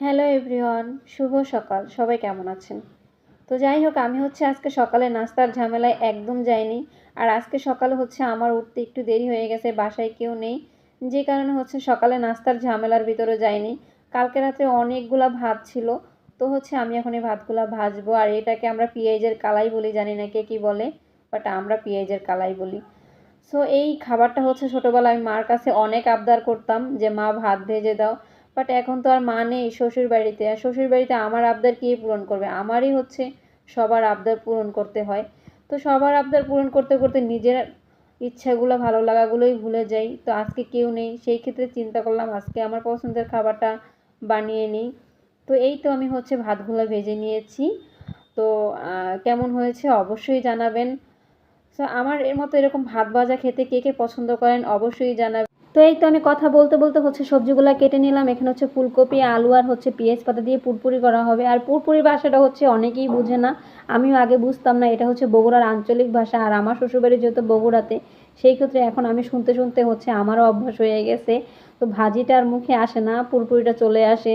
Hello everyone, শুভ সকাল। সবাই কেমন আছেন? তো যাই হোক, আমি হচ্ছে আজকে সকালে নাস্তার ঝামেলায় একদম যাইনি। আর আজকে সকালে হচ্ছে আমার উঠতে একটু দেরি হয়ে গেছে, বাসায় কেউ নেই। যে কারণে হচ্ছে সকালে নাস্তার ঝামেলার ভিতরে যাইনি। কালকে রাতে অনেকগুলা ভাত ছিল। তো হচ্ছে আমি এখন এই ভাতগুলা ভাজবো। আর এটাকে আমরা পেঁয়াজের কালাই বলি, জানি না কে কী বলে বাট আমরা পেঁয়াজের কালাই বলি। সো এই খাবারটা হচ্ছে ছোটোবেলায় আমি মার কাছে অনেক আবদার করতাম যে, মা, ভাত ভেজে দাও। বাট এখন তো আর মা নেই শ্বশুর বাড়িতে আর শ্বশুর বাড়িতে আমার আবদার কে পূরণ করবে? আমারই হচ্ছে সবার আবদার পূরণ করতে হয়। তো সবার আবদার পূরণ করতে করতে নিজের ইচ্ছাগুলো, ভালো লাগাগুলোই ভুলে যাই। তো আজকে কেউ নেই। সেই ক্ষেত্রে চিন্তা করলাম, আজকে আমার পছন্দের খাবারটা বানিয়ে নিই। তো এই তো আমি হচ্ছে ভাতগুলো ভেজে নিয়েছি। তো কেমন হয়েছে অবশ্যই জানাবেন। সো আমার এর মতো এরকম ভাত ভাজা খেতে কে কে পছন্দ করেন অবশ্যই জানাবেন। তো এই তো আমি কথা বলতে বলতে হচ্ছে সবজিগুলো কেটে নিলাম। এখানে হচ্ছে ফুলকপি, আলু আর হচ্ছে পেঁয়াজ পাতা দিয়ে পুরপুরি করা হবে। আর পুরপুরি ভাষাটা হচ্ছে অনেকেই বুঝে না। আমিও আগে বুঝতাম না, এটা হচ্ছে বগুড়ার আঞ্চলিক ভাষা। আর আমার শ্বশুরবাড়ি যেহেতু বগুড়াতে, সেই ক্ষেত্রে এখন আমি শুনতে শুনতে হচ্ছে আমারও অভ্যাস হয়ে গেছে। তো ভাজিটার মুখে আসে না, পুরপুরিটা চলে আসে।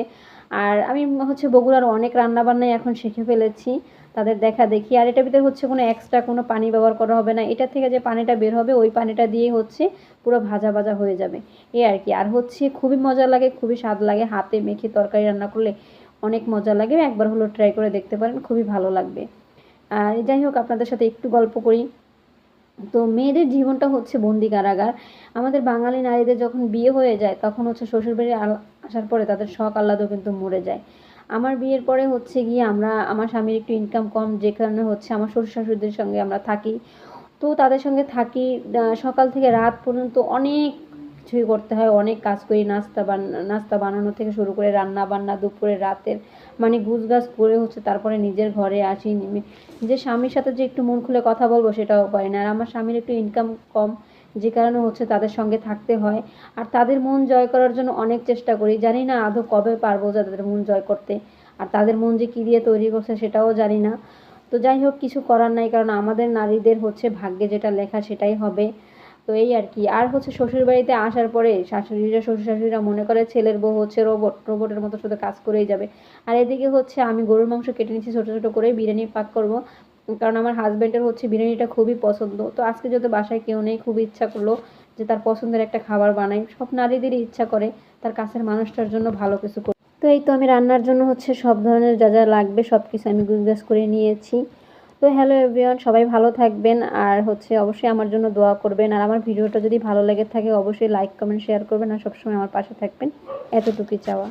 আর আমি হচ্ছে বগুড়ার অনেক রান্নাবান্নাই এখন শিখে ফেলেছি, তাদের দেখা দেখি। আর এটার ভিতরে হচ্ছে কোনো এক্সট্রা কোনো পানি ব্যবহার করা হবে না। এটা থেকে যে পানিটা বের হবে, ওই পানিটা দিয়ে হচ্ছে পুরো ভাজা ভাজা হয়ে যাবে। এই আর কি। আর হচ্ছে খুবই মজা লাগে, খুবই স্বাদ লাগে। হাতে মেখে তরকারি রান্না করলে অনেক মজা লাগে। একবার হলো ট্রাই করে দেখতে পারেন, খুবই ভালো লাগবে। আর যাই হোক, আপনাদের সাথে একটু গল্প করি। তো মেয়েদের জীবনটা হচ্ছে বন্দি কারাগার। আমাদের বাঙালি নারীদের যখন বিয়ে হয়ে যায়, তখন হচ্ছে শ্বশুরবাড়ি আসার পরে তাদের শখ আহ্লাদও কিন্তু মরে যায়। আমার বিয়ের পরে হচ্ছে গিয়ে আমরা, আমার স্বামীর একটু ইনকাম কম যে কারণে হচ্ছে আমার শ্বশুর শাশুড়িদের সঙ্গে আমরা থাকি। তো তাদের সঙ্গে থাকি সকাল থেকে রাত পর্যন্ত অনেক কিছুই করতে হয়, অনেক কাজ করি, নাস্তা বান্না নাস্তা বানানো থেকে শুরু করে রান্না বান্না দুপুরে, রাতের মানে গাছ করে হচ্ছে তারপরে নিজের ঘরে আসি। নিজের স্বামীর সাথে যে একটু মন খুলে কথা বলব সেটাও পারি না। আর আমার স্বামীর একটু ইনকাম কম, যে কারণে হচ্ছে তাদের সঙ্গে থাকতে হয়। আর তাদের মন জয় করার জন্য অনেক চেষ্টা করি। জানি না আদৌ কবে পারব তাদের মন জয় করতে। আর তাদের মন যে কী দিয়ে তৈরি করছে সেটাও জানি না। তো যাই হোক, কিছু করার নাই, কারণ আমাদের নারীদের হচ্ছে ভাগ্যে যেটা লেখা সেটাই হবে। তো এই আর কি। আর হচ্ছে শ্বশুর বাড়িতে আসার পরে শাশুড়িরা শ্বশুর শাশুড়িরা মনে করে ছেলের বউ হচ্ছে রোবট রোবটের মতো শুধু কাজ করেই যাবে। আর এদিকে হচ্ছে আমি গরুর মাংস কেটে নিচ্ছি, ছোটো ছোটো করে বিরিয়ানি পাক করব। কারণ আমার হাজব্যান্ডের হচ্ছে বিরিয়ানিটা খুবই পছন্দ। তো আজকে যদি বাসায় কেউ নেই খুব ইচ্ছা করল যে তার পছন্দের একটা খাবার বানাই। সব নারীদেরই ইচ্ছা করে, তার কাছের মানুষটার জন্য ভালো কিছু তো এই তো আমি রান্নার জন্য হচ্ছে সব ধরনের যা যা লাগবে সব কিছু আমি গুজগাছ করে নিয়েছি। তো হ্যালো এভরিওয়ান, সবাই ভালো থাকবেন আর হচ্ছে অবশ্যই আমার জন্য দোয়া করবেন। আর আমার ভিডিওটা যদি ভালো লেগে থাকে, অবশ্যই লাইক কমেন্ট শেয়ার করবেন আর সবসময় আমার পাশে থাকবেন। এতটুকুই চাওয়া।